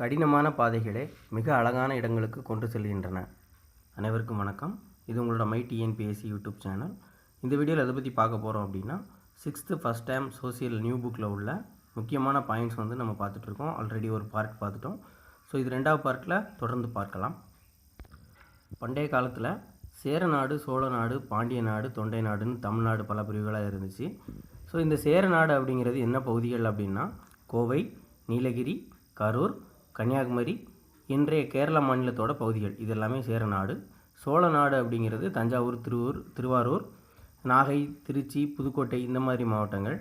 கடினமான பாதைகளே மிக அழகான இடங்களுக்கு கொண்டு செல்கின்றன. அனைவருக்கும் வணக்கம். இது உங்களோட மை டிஎன்பிஎஸ்சி யூடியூப் சேனல் இந்த வீடியோவில் எதை பற்றி பார்க்க போகிறோம் அப்படின்னா sixth first time social new புக்கில் உள்ள முக்கியமான பாயிண்ட்ஸ் வந்து நம்ம பார்த்துட்ருக்கோம் ஆல்ரெடி ஒரு பார்ட் பார்த்துட்டோம். ஸோ இது ரெண்டாவது பார்ட்டில் தொடர்ந்து பார்க்கலாம். பண்டைய காலத்தில் சேர நாடு சோழ நாடு பாண்டிய நாடு தொண்டை நாடுன்னு தமிழ்நாடு பல பிரிவுகளாக இருந்துச்சு. ஸோ இந்த சேர நாடு அப்படிங்கிறது என்ன பகுதிகள் அப்படின்னா கோவை நீலகிரி கரூர் கன்னியாகுமரி இன்றைய கேரள மாநிலத்தோட பகுதிகள். இது எல்லாமே சேர நாடு. சோழ நாடு அப்படிங்கிறது தஞ்சாவூர் திருவூர் திருவாரூர் நாகை திருச்சி புதுக்கோட்டை இந்த மாதிரி மாவட்டங்கள்.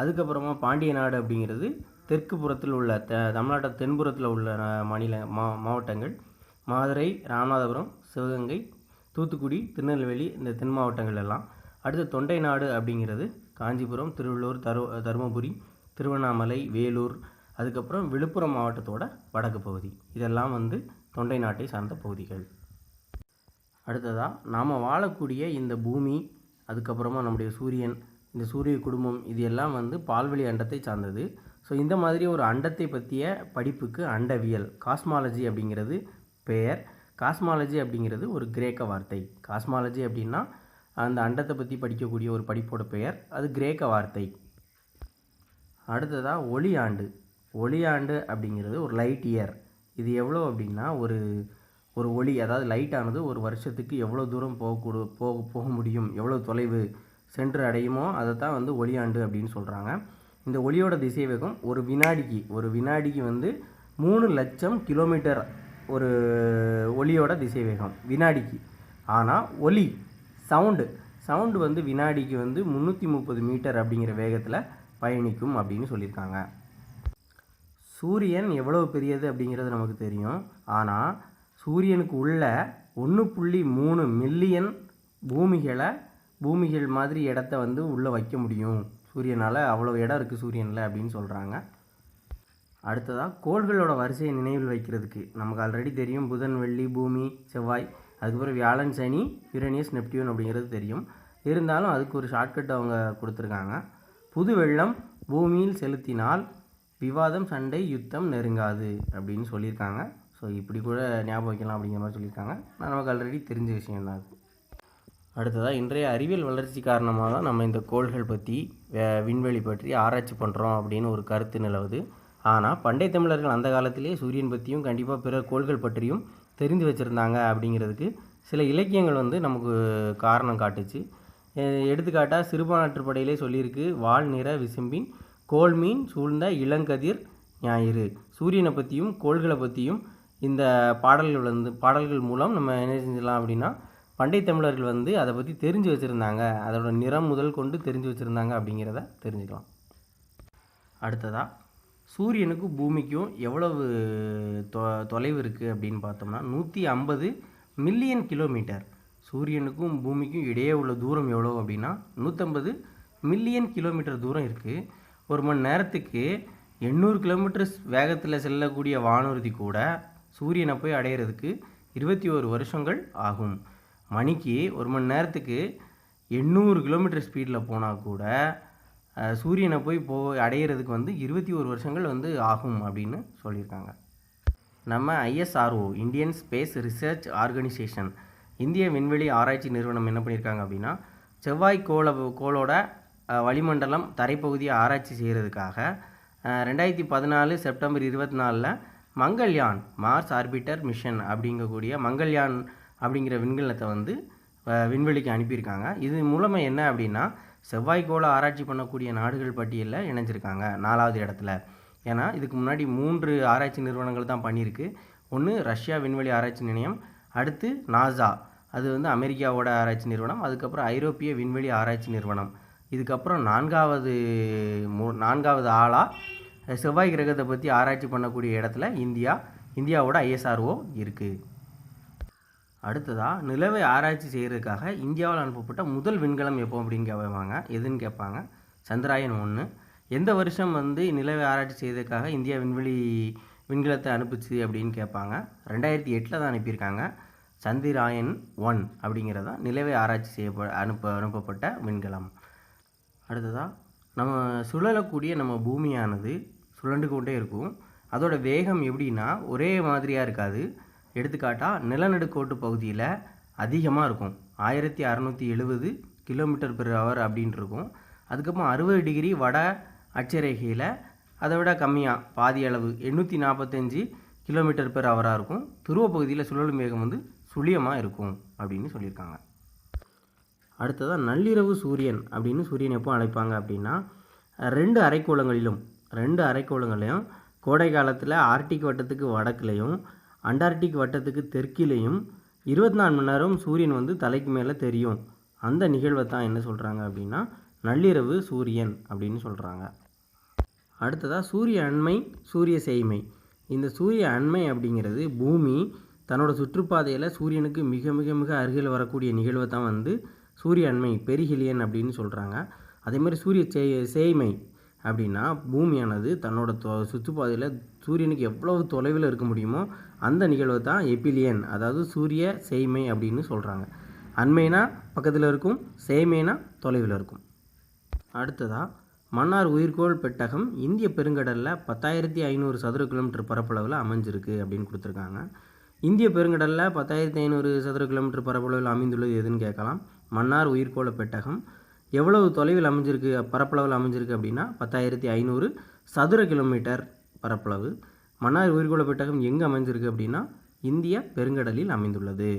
அதுக்கப்புறமா பாண்டிய நாடு அப்படிங்கிறது தெற்கு புறத்தில் உள்ள த தமிழ்நாட்டை தென்புறத்தில் உள்ள மாநில மா மாவட்டங்கள். மதுரை ராமநாதபுரம் சிவகங்கை தூத்துக்குடி திருநெல்வேலி இந்த தென் மாவட்டங்கள் எல்லாம். அடுத்து தொண்டை நாடு அப்படிங்கிறது காஞ்சிபுரம் திருவள்ளூர் தரு தருமபுரி திருவண்ணாமலை வேலூர் அதுக்கப்புறம் விழுப்புரம் மாவட்டத்தோட வடக்கு பகுதி. இதெல்லாம் வந்து தொண்டை நாட்டை சார்ந்த பகுதிகள். அடுத்ததாக நாம் வாழக்கூடிய இந்த பூமி அதுக்கப்புறமா நம்முடைய சூரியன் இந்த சூரிய குடும்பம் இது எல்லாம் வந்து பால்வெளி அண்டத்தை சார்ந்தது. ஸோ இந்த மாதிரி ஒரு அண்டத்தை பற்றிய படிப்புக்கு அண்டவியல் காஸ்மாலஜி அப்படிங்கிறது பெயர். காஸ்மாலஜி அப்படிங்கிறது ஒரு கிரேக்க வார்த்தை. காஸ்மாலஜி அப்படின்னா அந்த அண்டத்தை பற்றி படிக்கக்கூடிய ஒரு படிப்போட பெயர். அது கிரேக்க வார்த்தை. அடுத்ததாக ஒளி ஆண்டு. ஒளியாண்டு அப்படிங்கிறது ஒரு லைட் இயர் இது எவ்வளோ அப்படின்னா ஒரு ஒரு ஒளி அதாவது லைட்டானது ஒரு வருஷத்துக்கு எவ்வளோ தூரம் போகக்கூடு போக போக முடியும் எவ்வளோ தொலைவு சென்று அடையுமோ அதை தான் வந்து ஒளியாண்டு அப்படின்னு சொல்கிறாங்க இந்த ஒளியோட திசை வேகம் ஒரு வினாடிக்கு ஒரு வினாடிக்கு வந்து மூணு லட்சம் கிலோமீட்டர் ஒரு ஒளியோட திசைவேகம் வினாடிக்கு. ஆனால் ஒலி சவுண்டு சவுண்டு வந்து வினாடிக்கு வந்து முந்நூற்றி முப்பது மீட்டர் அப்படிங்கிற வேகத்தில் பயணிக்கும் அப்படின்னு சொல்லியிருக்காங்க. சூரியன் எவ்வளவு பெரியது அப்படிங்கிறது நமக்கு தெரியும். ஆனால் சூரியனுக்கு உள்ள ஒன்று புள்ளி மூணு மில்லியன் பூமிகளை பூமிகள் மாதிரி இடத்த வந்து உள்ளே வைக்க முடியும். சூரியனால் அவ்வளோ இடம் இருக்குது சூரியனில் அப்படின்னு சொல்கிறாங்க அடுத்ததாக கோள்களோட வரிசையை நினைவில் வைக்கிறதுக்கு. நமக்கு ஆல்ரெடி தெரியும் புதன் வெள்ளி பூமி செவ்வாய் அதுக்கப்புறம் வியாழன் சனி யுரேனியஸ் நெப்டியூன் அப்படிங்கிறது தெரியும். இருந்தாலும் அதுக்கு ஒரு ஷார்ட்கட் அவங்க கொடுத்துருக்காங்க. புது வெள்ளம் பூமியில் செலுத்தினால் விவாதம் சண்டை யுத்தம் நெருங்காது அப்படின்னு சொல்லியிருக்காங்க. ஸோ இப்படி கூட ஞாபகம் வைக்கலாம் அப்படிங்கிற மாதிரி சொல்லியிருக்காங்க. நான் நமக்கு ஆல்ரெடி தெரிஞ்ச விஷயம் தான் அடுத்ததாக இன்றைய அறிவியல் வளர்ச்சி காரணமாக தான் நம்ம இந்த கோள்கள் பற்றி வே- விண்வெளி பற்றி ஆராய்ச்சி பண்ணுறோம் அப்படின்னு ஒரு கருத்து நிலவுது. ஆனால் பண்டைய தமிழர்கள் அந்த காலத்திலே சூரியன் பற்றியும் கண்டிப்பாக பிற கோள்கள் பற்றியும் தெரிந்து வச்சுருந்தாங்க அப்படிங்கிறதுக்கு சில இலக்கியங்கள் வந்து நமக்கு காரணம் காட்டுச்சு. எடுத்துக்காட்டாக எடுத்துக்காட்டாக சிறுபான்ற்றுப்படையிலே சொல்லியிருக்கு வால் நிற விசும்பின் கோள்மீன் சூழ்ந்த இளங்கதிர் ஞாயிறு. சூரியனை பற்றியும் கோள்களை பற்றியும் இந்த பாடல்கள் வந்து பாடல்கள் மூலம் நம்ம என்ன செஞ்சிடலாம் அப்படின்னா பண்டை தமிழர்கள் வந்து அதை பற்றி தெரிஞ்சு வச்சுருந்தாங்க. அதோட நிறம் முதல் கொண்டு தெரிஞ்சு வச்சுருந்தாங்க அப்படிங்கிறத தெரிஞ்சுக்கலாம். அடுத்ததாக சூரியனுக்கும் பூமிக்கும் எவ்வளவு தொ தொலைவு இருக்குது அப்படின்னு பார்த்தோம்னா நூற்றி ஐம்பது மில்லியன் கிலோமீட்டர். சூரியனுக்கும் பூமிக்கும் இடையே உள்ள தூரம் எவ்வளோ அப்படின்னா நூற்றம்பது மில்லியன் கிலோமீட்டர் தூரம் இருக்குது ஒரு மணி நேரத்துக்கு எண்ணூறு கிலோமீட்டர் வேகத்தில் செல்லக்கூடிய வானூர்தி கூட சூரியனை போய் அடையிறதுக்கு இருபத்தி ஒரு வருஷங்கள் ஆகும். மணிக்கு ஒரு மணி நேரத்துக்கு எண்ணூறு கிலோமீட்டர் ஸ்பீடில் போனால் கூட சூரியனை போய் போ அடையிறதுக்கு வந்து இருபத்தி ஒரு வருஷங்கள் வந்து ஆகும் அப்படின்னு சொல்லியிருக்காங்க. நம்ம ISRO Indian space research organisation இந்திய விண்வெளி ஆராய்ச்சி நிறுவனம் என்ன பண்ணியிருக்காங்க அப்படின்னா செவ்வாய் கோள கோளோட வளிமண்டலம் தரைப்பகுதியை ஆராய்ச்சி செய்கிறதுக்காக ரெண்டாயிரத்தி பதினாலு செப்டம்பர் இருபத்தி நாலில் மங்கள்யான் மார்ஸ் ஆர்பிட்டர் மிஷன் அப்படிங்கக்கூடிய மங்கள்யான் அப்படிங்கிற விண்கலத்தை வந்து விண்வெளிக்கு அனுப்பியிருக்காங்க. இது மூலமாக என்ன அப்படின்னா செவ்வாய்க்கோள ஆராய்ச்சி பண்ணக்கூடிய நாடுகள் பட்டியலில் இணைஞ்சிருக்காங்க நாலாவது இடத்துல. ஏன்னா இதுக்கு முன்னாடி மூன்று ஆராய்ச்சி நிறுவனங்கள் தான் பண்ணியிருக்கு. ஒன்று ரஷ்யா விண்வெளி ஆராய்ச்சி நிலையம் அடுத்து நாசா. அது வந்து அமெரிக்காவோட ஆராய்ச்சி நிறுவனம் அதுக்கப்புறம் ஐரோப்பிய விண்வெளி ஆராய்ச்சி நிறுவனம். இதுக்கப்புறம் நான்காவது மூ நான்காவது ஆளாக செவ்வாய் கிரகத்தை பற்றி ஆராய்ச்சி பண்ணக்கூடிய இடத்துல இந்தியா இந்தியாவோட ஐஎஸ்ஆர்ஓ இருக்குது அடுத்ததாக நிலவை ஆராய்ச்சி செய்கிறதுக்காக இந்தியாவில் அனுப்பப்பட்ட முதல் விண்கலம் எப்போ அப்படின்னு கேட்பாங்க எதுன்னு கேட்பாங்க சந்திராயன் ஒன்று எந்த வருஷம் வந்து நிலவை ஆராய்ச்சி செய்ததுக்காக இந்தியா விண்வெளி விண்கலத்தை அனுப்பிச்சு அப்படின்னு கேட்பாங்க ரெண்டாயிரத்தி எட்டில் தான் அனுப்பியிருக்காங்க. சந்திராயன் ஒன் அப்படிங்கிறதான் நிலவை ஆராய்ச்சி செய்யப்ப அனுப்ப அனுப்பப்பட்ட விண்கலம். அடுத்ததாக நம்ம சுழலக்கூடிய நம்ம பூமியானது சுழண்டு கொண்டே இருக்கும். அதோட வேகம் எப்படின்னா ஒரே மாதிரியாக இருக்காது. எடுத்துக்காட்டால் நிலநடுக்கோட்டு பகுதியில் அதிகமாக இருக்கும். ஆயிரத்தி அறநூற்றி எழுபது கிலோமீட்டர் பெர் ஹவர் அப்படின்ட்டு இருக்கும். அதுக்கப்புறம் அறுபது டிகிரி வட அட்சரேகையில் அதை விட கம்மியாக பாதி அளவு எண்ணூற்றி நாற்பத்தஞ்சு கிலோமீட்டர் பெர் ஹவராக இருக்கும். துருவ பகுதியில் சுழலும் வேகம் வந்து சுழியமாக இருக்கும் அப்படின்னு சொல்லியிருக்காங்க. அடுத்ததாக நள்ளிரவு சூரியன் அப்படின்னு சூரியன் எப்போ அழைப்பாங்க அப்படின்னா ரெண்டு அரைக்கோளங்களிலும் ரெண்டு அரைக்கோளங்களையும் கோடை காலத்தில் ஆர்டிக் வட்டத்துக்கு வடக்குலையும் அண்டார்டிக் வட்டத்துக்கு தெற்கிலையும் இருபத்தி நாலு மணி நேரம் சூரியன் வந்து தலைக்கு மேலே தெரியும். அந்த நிகழ்வை தான் என்ன சொல்கிறாங்க அப்படின்னா நள்ளிரவு சூரியன் அப்படின்னு சொல்கிறாங்க அடுத்ததாக சூரிய அண்மை சூரிய செய்மை. இந்த சூரிய அண்மை அப்படிங்கிறது பூமி தன்னோட சுற்றுப்பாதையில் சூரியனுக்கு மிக மிக மிக அருகில் வரக்கூடிய நிகழ்வை தான் வந்து சூரிய அண்மை பெரிஹிலியன் அப்படின்னு சொல்கிறாங்க அதே மாதிரி சூரிய சே சேய்மை அப்படின்னா பூமியானது தன்னோட தொ சுற்றுப்பாதையில் சூரியனுக்கு எவ்வளவு தொலைவில் இருக்க முடியுமோ அந்த நிகழ்வு தான் எபிலியன் அதாவது சூரிய சேய்மை அப்படின்னு சொல்கிறாங்க அண்மைனா பக்கத்தில் இருக்கும் சேமைனா தொலைவில் இருக்கும். அடுத்ததாக மன்னார் உயிர்கோள் பெட்டகம் இந்திய பெருங்கடலில் பத்தாயிரத்தி ஐநூறு சதுர கிலோமீட்டர் பரப்பளவில் அமைஞ்சிருக்கு அப்படின்னு கொடுத்துருக்காங்க. இந்திய பெருங்கடலில் பத்தாயிரத்தி ஐநூறு சதுர கிலோமீட்டர் பரப்பளவில் அமைந்துள்ளது எதுன்னு கேட்கலாம். மன்னார் உயிர்கோள பெட்டகம். எவ்வளவு தொலைவில் அமைஞ்சிருக்கு பரப்பளவில் அமைஞ்சிருக்கு அப்படின்னா பத்தாயிரத்தி ஐநூறு சதுர கிலோமீட்டர் பரப்பளவு. மன்னார் உயிர்கோள பெட்டகம் எங்கே அமைஞ்சிருக்கு அப்படின்னா இந்திய பெருங்கடலில் அமைந்துள்ளது.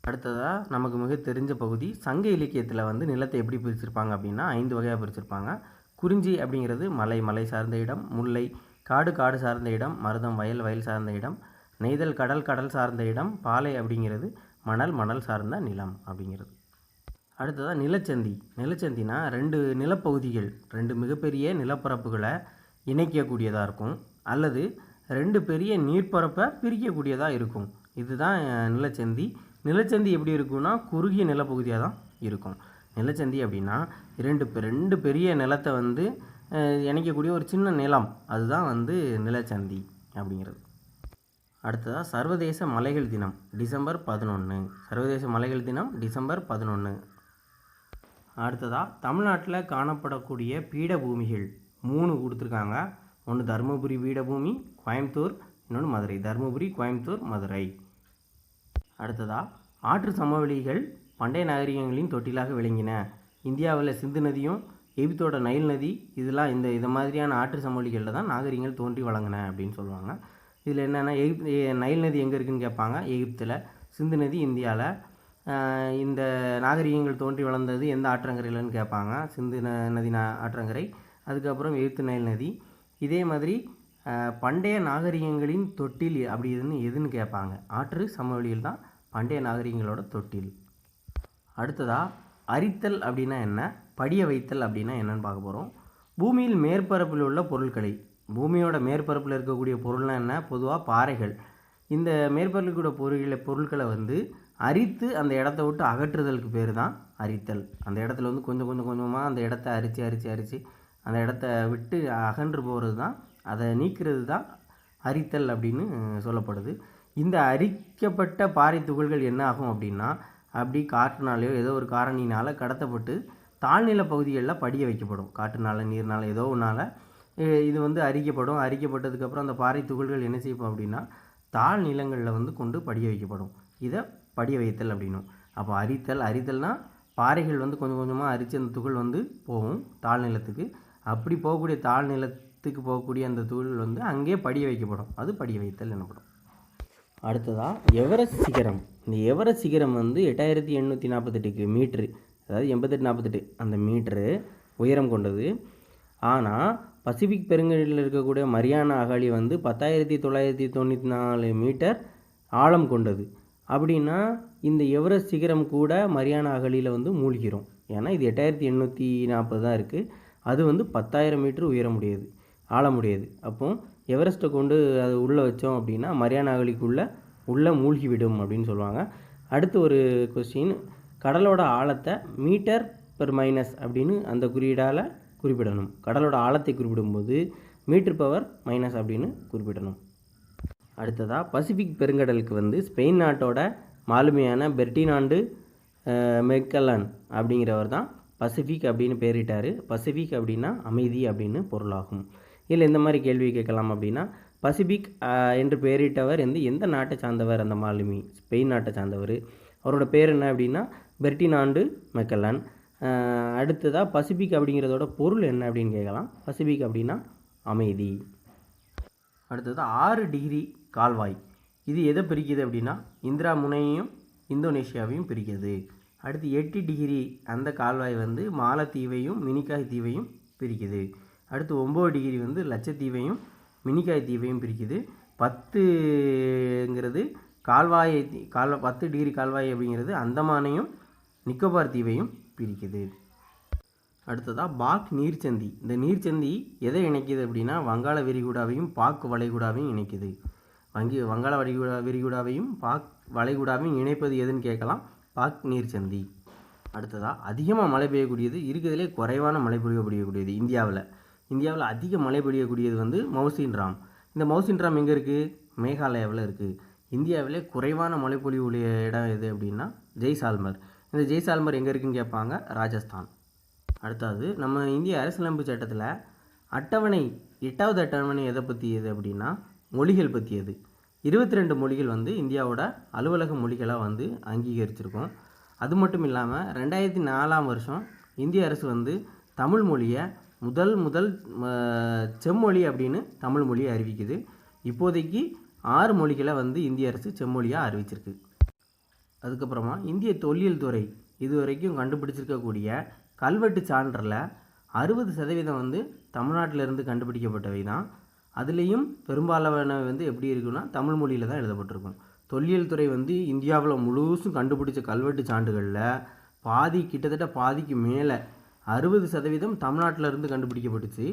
அடுத்ததாக நமக்கு மிக தெரிஞ்ச பகுதி சங்க இலக்கியத்தில் வந்து நிலத்தை எப்படி பிரிச்சிருப்பாங்க அப்படின்னா ஐந்து வகையாக பிரிச்சிருப்பாங்க. குறிஞ்சி அப்படிங்கிறது மலை மலை சார்ந்த இடம். முல்லை காடு காடு சார்ந்த இடம். மருதம் வயல் வயல் சார்ந்த இடம். நெய்தல் கடல் கடல் சார்ந்த இடம். பாலை அப்படிங்கிறது மணல் மணல் சார்ந்த நிலம் அப்படிங்கிறது. அடுத்ததாக நிலச்சந்தி. நிலச்சந்தினா ரெண்டு நிலப்பகுதிகள் ரெண்டு மிகப்பெரிய நிலப்பரப்புகளை இணைக்கக்கூடியதாக இருக்கும். அல்லது ரெண்டு பெரிய நீர்ப்பரப்பை பிரிக்கக்கூடியதாக இருக்கும். இதுதான் நிலச்சந்தி. நிலச்சந்தி எப்படி இருக்கும்னா குறுகிய நிலப்பகுதியாக தான் இருக்கும். நிலச்சந்தி அப்படின்னா இரண்டு ரெண்டு பெரிய நிலத்தை வந்து இணைக்கக்கூடிய ஒரு சின்ன நிலம். அதுதான் வந்து நிலச்சந்தி அப்படிங்கிறது. அடுத்ததாக சர்வதேச மலைகள் தினம் டிசம்பர் பதினொன்று சர்வதேச மலைகள் தினம் டிசம்பர் பதினொன்று அடுத்ததாக தமிழ்நாட்டில் காணப்படக்கூடிய பீடபூமிகள் மூணு கொடுத்துருக்காங்க. ஒன்று தருமபுரி பீடபூமி கோயம்புத்தூர் இன்னொன்று மதுரை. தருமபுரி கோயம்புத்தூர் மதுரை. அடுத்ததாக ஆற்று சமவெளிகள் பண்டைய நாகரிகங்களின் தொட்டிலாக விளங்கின. இந்தியாவில் சிந்து நதியும் எகிப்தோட நைல் நதி இதெல்லாம் இந்த இது மாதிரியான ஆற்று சமவெளிகளில் தான் நாகரிகங்கள் தோன்றி வழங்கின அப்படின்னு சொல்லுவாங்க. இதில் என்னென்னா எகிப் நைல் நதி எங்கே இருக்குதுன்னு கேட்பாங்க. எகிப்தில். சிந்து நதி இந்தியாவில். இந்த நாகரிகங்கள் தோன்றி வளர்ந்தது எந்த ஆற்றங்கரையிலன்னு கேட்பாங்க. சிந்து ந நதி நா ஆற்றங்கரை. அதுக்கப்புறம் எழுத்து நைல் நதி. இதே மாதிரி பண்டைய நாகரிகங்களின் தொட்டில் அப்படி இதுன்னு எதுன்னு கேட்பாங்க. ஆற்று சமவெளியில் தான் பண்டைய நாகரிகங்களோட தொட்டில். அடுத்ததாக அரித்தல் அப்படின்னா என்ன? படிய வைத்தல் அப்படின்னா என்னன்னு பார்க்க போகிறோம் பூமியில் மேற்பரப்பில் உள்ள பொருட்களை பூமியோட மேற்பரப்பில் இருக்கக்கூடிய பொருள்னால் என்ன? பொதுவாக பாறைகள். இந்த மேற்பரப்பில் கூட பொருள்களை பொருட்களை வந்து அரித்து அந்த இடத்த விட்டு அகற்றுதலுக்கு பேர் தான் அரித்தல். அந்த இடத்துல வந்து கொஞ்சம் கொஞ்சம் கொஞ்சமாக அந்த இடத்த அரித்து அரித்து அரித்து அந்த இடத்த விட்டு அகன்று போகிறது தான் அதை நீக்கிறது தான் அரித்தல் அப்படின்னு சொல்லப்படுது. இந்த அரிக்கப்பட்ட பாறை துகள்கள் என்ன ஆகும் அப்படின்னா அப்படி காற்றுனாலேயோ ஏதோ ஒரு காரணினால் கடத்தப்பட்டு தாழ்நில பகுதிகளில் படிய வைக்கப்படும். காற்றுனால நீர்னால் ஏதோ ஒன்றால் இது வந்து அரிக்கப்படும். அரிக்கப்பட்டதுக்கப்புறம் அந்த பாறை துகள்கள் என்ன செய்யும் அப்படின்னா தாழ் நிலங்களில் வந்து கொண்டு படிய வைக்கப்படும். இதை படிய வைத்தல் அப்படின்னும். அப்போ அரித்தல் அரித்தல்னால் பாறைகள் வந்து கொஞ்சம் கொஞ்சமாக அரித்து அந்த துகள் வந்து போகும் தாழ்நிலத்துக்கு அப்படி போகக்கூடிய தாழ்நிலத்துக்கு போகக்கூடிய அந்த துகள் வந்து அங்கேயே படிய வைக்கப்படும். அது படிய வைத்தல் எனப்படும். அடுத்ததாக எவரெஸ்ட் சிகரம். இந்த எவரெஸ்ட் சிகரம் வந்து எட்டாயிரத்தி எண்ணூற்றி நாற்பத்தெட்டுக்கு மீட்ரு. அதாவது எண்பத்தெட்டு நாற்பத்தெட்டு அந்த மீட்ரு உயரம் கொண்டது. ஆனால் பசிபிக் பெருங்கடலில் இருக்கக்கூடிய மரியானா அகழி வந்து பத்தாயிரத்தி தொள்ளாயிரத்தி தொண்ணூற்றி நாலு மீட்டர் ஆழம் கொண்டது. அப்படின்னா இந்த எவரெஸ்ட் சிகரம் கூட மரியானா அகழியில் வந்து மூழ்கிறோம். ஏன்னா இது எட்டாயிரத்தி எண்ணூற்றி நாற்பது தான் இருக்குது அது வந்து பத்தாயிரம் மீட்டர் உயர முடியாது ஆழ முடியாது அப்போ எவரெஸ்ட்டை கொண்டு அது உள்ளே வச்சோம் அப்படின்னா மரியானா அகழிக்குள்ளே உள்ளே மூழ்கிவிடும் அப்படின்னு சொல்லுவாங்க. அடுத்து ஒரு கொஸ்டின் கடலோட ஆழத்தை மீட்டர் பெர் மைனஸ் அப்படின்னு அந்த குறியீடால் குறிப்பிடணும். கடலோட ஆழத்தை குறிப்பிடும்போது மீட்டர் பவர் மைனஸ் அப்படின்னு குறிப்பிடணும். அடுத்ததாக பசிபிக் பெருங்கடலுக்கு வந்து ஸ்பெயின் நாட்டோட மாலுமியான பெர்டினாண்டு மெக்கலன் அப்படிங்கிறவர் தான் பசிபிக் அப்படின்னு பேரிட்டார். பசிபிக் அப்படின்னா அமைதி அப்படின்னு பொருளாகும். இதில் எந்த மாதிரி கேள்வி கேட்கலாம் அப்படின்னா பசிபிக் என்று பெயரிட்டவர் வந்து எந்த நாட்டை சார்ந்தவர் அந்த மாலுமி? ஸ்பெயின் நாட்டை சார்ந்தவர். அவரோட பேர் என்ன அப்படின்னா பெர்டினாண்டு மெக்கல்லன் அடுத்ததாக பசிபிக் அப்படிங்கிறதோட பொருள் என்ன அப்படின்னு கேட்கலாம். பசிபிக் அப்படின்னா அமைதி. அடுத்தது ஆறு டிகிரி கால்வாய். இது எதை பிரிக்குது அப்படின்னா இந்திரா முனையையும் இந்தோனேஷியாவையும் பிரிக்கிறது. அடுத்து எட்டு டிகிரி அந்த கால்வாய் வந்து மாலத்தீவையும் மினிக்காய் தீவையும் பிரிக்குது. அடுத்து ஒம்பது டிகிரி வந்து லட்சத்தீவையும் மினிக்காய் தீவையும் பிரிக்குது. பத்துங்கிறது கால்வாயை கால்வா பத்து டிகிரி கால்வாய் அப்படிங்கிறது அந்தமானையும் நிக்கோபார் தீவையும் பிரிக்குது. அடுத்ததாக பாக் நீர்ச்சந்தி. இந்த நீர்ச்சந்தி எதை இணைக்குது அப்படின்னா வங்காள விரிகுடாவையும் பாக் வளைகுடாவையும் இணைக்குது. வங்கி வங்காள வரிகுடா விரிகுடாவையும் பாக் வளைகுடாவையும் இணைப்பது எதுன்னு கேட்கலாம். பாக் நீர்ச்சந்தி. அடுத்ததாக அதிகமாக மழை பெய்யக்கூடியது இருக்கிறதுலே குறைவான மழை பொழியக்கூடியக்கூடியது இந்தியாவில். இந்தியாவில் அதிக மழை பொழியக்கூடியது வந்து மவுசின் ராம். இந்த மவுசின் ராம் எங்கே இருக்குது மேகாலயாவில் இருக்குது இந்தியாவிலே குறைவான மழை பொழிவுடைய இடம் எது அப்படின்னா ஜெய்சால்மர். இந்த ஜெய்சால்மர் எங்கே இருக்குன்னு கேட்பாங்க? ராஜஸ்தான். அடுத்தது நம்ம இந்திய அரசியலமைப்பு சட்டத்தில் அட்டவணை எட்டாவது அட்டவணை எதை பற்றியது அப்படின்னா மொழிகள் பற்றியது இருபத்தி ரெண்டு மொழிகள் வந்து இந்தியாவோட அலுவலக மொழிகளாக வந்து அங்கீகரிச்சிருக்கோம். அது மட்டும் இல்லாமல் ரெண்டாயிரத்தி நாலாம் வருஷம் இந்திய அரசு வந்து தமிழ் மொழியை முதல் முதல் செம்மொழி அப்படின்னு தமிழ் மொழியை அறிவிக்குது. இப்போதைக்கு ஆறு மொழிகளை வந்து இந்திய அரசு செம்மொழியாக அறிவிச்சிருக்கு. அதுக்கப்புறமா இந்திய தொல்லியல் துறை இதுவரைக்கும் கண்டுபிடிச்சிருக்கக்கூடிய கல்வெட்டு சான்றில் அறுபது சதவீதம் வந்து தமிழ்நாட்டிலிருந்து கண்டுபிடிக்கப்பட்டவை தான். அதுலேயும் பெரும்பாலானவை வந்து எப்படி இருக்குன்னா தமிழ் மொழியில் தான் எழுதப்பட்டிருக்கும். தொல்லியல் துறை வந்து இந்தியாவில் முழுசும் கண்டுபிடிச்ச கல்வெட்டு சான்றுகளில் பாதி கிட்டத்தட்ட பாதிக்கு மேலே அறுபது சதவீதம் தமிழ்நாட்டில் இருந்து கண்டுபிடிக்கப்பட்டுச்சு.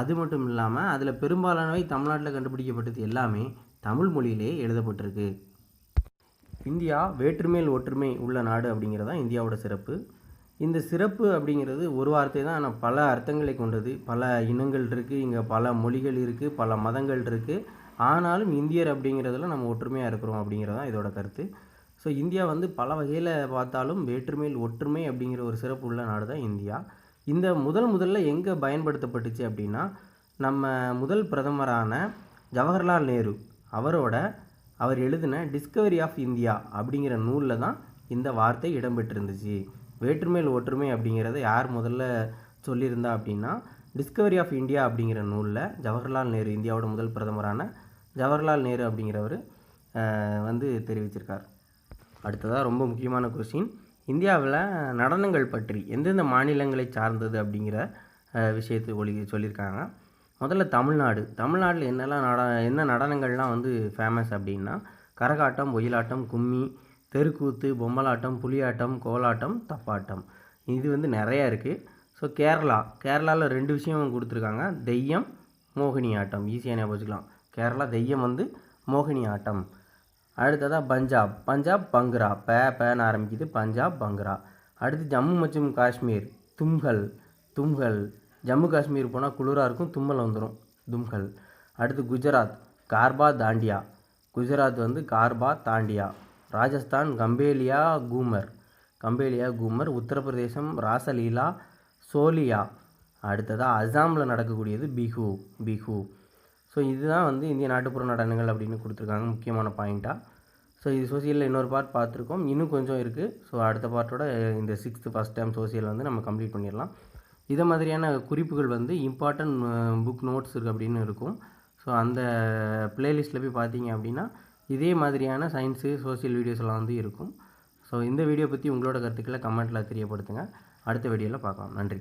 அது மட்டும் இல்லாமல் அதில் பெரும்பாலானவை தமிழ்நாட்டில் கண்டுபிடிக்கப்பட்டது எல்லாமே தமிழ் மொழியிலே எழுதப்பட்டிருக்கு. இந்தியா வேற்றுமையில் ஒற்றுமை உள்ள நாடு அப்படிங்கிறது தான் இந்தியாவோட சிறப்பு. இந்த சிறப்பு அப்படிங்கிறது ஒரு வார்த்தை தான் ஆனால் பல அர்த்தங்களை கொண்டது. பல இனங்கள் இருக்குது இங்கே பல மொழிகள் இருக்குது பல மதங்கள் இருக்குது ஆனாலும் இந்தியர் அப்படிங்கிறதுல நம்ம ஒற்றுமையாக இருக்கிறோம் அப்படிங்கிறது தான் இதோட கருத்து. ஸோ இந்தியா வந்து பல வகையில் பார்த்தாலும் வேற்றுமையில் ஒற்றுமை அப்படிங்கிற ஒரு சிறப்பு உள்ள நாடு தான் இந்தியா. இந்த முதல் முதல்ல எங்கே பயன்படுத்தப்பட்டுச்சு அப்படின்னா நம்ம முதல் பிரதமரான ஜவஹர்லால் நேரு அவரோட அவர் எழுதின டிஸ்கவரி ஆஃப் இந்தியா அப்படிங்கிற நூலில் தான் இந்த வார்த்தை இடம்பெற்றிருந்துச்சு. வேற்றுமையில் ஒற்றுமை அப்படிங்கிறத யார் முதல்ல சொல்லியிருந்தா அப்படின்னா டிஸ்கவரி ஆஃப் இந்தியா அப்படிங்கிற நூலில் ஜவஹர்லால் நேரு இந்தியாவோட முதல் பிரதமரான ஜவஹர்லால் நேரு அப்படிங்கிறவர் வந்து தெரிவிச்சிருக்கார். அடுத்ததாக ரொம்ப முக்கியமான கொஸ்டின் இந்தியாவில் நடனங்கள் பற்றி எந்தெந்த மாநிலங்களை சார்ந்தது அப்படிங்கிற விஷயத்தை ஒளி சொல்லியிருக்காங்க. முதல்ல தமிழ்நாடு. தமிழ்நாட்டில் என்னெல்லாம் நட என்ன நடனங்கள்லாம் வந்து ஃபேமஸ் அப்படின்னா கரகாட்டம் ஒயிலாட்டம் கும்மி தெருக்கூத்து பொம்மலாட்டம் புலியாட்டம் கோலாட்டம் தப்பாட்டம். இது வந்து நிறையா இருக்குது ஸோ கேரளா. கேரளாவில் ரெண்டு விஷயம் கொடுத்துருக்காங்க. தெய்யம் மோகினி ஆட்டம். ஈஸியாக ஞாபகம் வச்சுக்கலாம். கேரளா தெய்யம் வந்து மோகினி ஆட்டம். அடுத்ததாக பஞ்சாப். பஞ்சாப் பங்குரா. பே பேன்னு ஆரம்பிக்குது. பஞ்சாப் பங்குரா. அடுத்து ஜம்மு மற்றும் காஷ்மீர். தும்கல் தும்கல் ஜம்மு காஷ்மீர் போனால் குளிராக இருக்கும். தும்மல் வந்துடும் தும்கல் அடுத்து குஜராத். கார்பா தாண்டியா. குஜராத் வந்து கார்பா தாண்டியா. ராஜஸ்தான் கம்பேலியா கூமர். கம்பேலியா கூமர் உத்தரப்பிரதேசம் ராசலீலா சோலியா. அடுத்ததாக அசாமில் நடக்கக்கூடியது பிஹு பிஹு. ஸோ இதுதான் வந்து இந்திய நாட்டுப்புற நடனங்கள் அப்படின்னு கொடுத்துருக்காங்க முக்கியமான பாயிண்ட்டாக ஸோ இது சோசியலில் இன்னொரு பார்ட் பார்த்துருக்கோம். இன்னும் கொஞ்சம் இருக்குது ஸோ அடுத்த பார்ட்டோட இந்த சிக்ஸ்த்து ஃபஸ்ட் டைம் சோசியல் வந்து நம்ம கம்ப்ளீட் பண்ணிடலாம். இதை மாதிரியான குறிப்புகள் வந்து இம்பார்ட்டன்ட் புக் நோட்ஸ் இருக்குது அப்படின்னு இருக்கும். ஸோ அந்த ப்ளேலிஸ்ட்டில் போய் பார்த்தீங்க அப்படின்னா இதே மாதிரியான சயின்ஸு சோசியல் வீடியோஸ்லாம் வந்து இருக்கும். ஸோ இந்த வீடியோ பற்றி உங்களோட கருத்துக்களை கமெண்ட்டில் தெரியப்படுத்துங்க. அடுத்த வீடியோவில் பார்க்கலாம். நன்றி.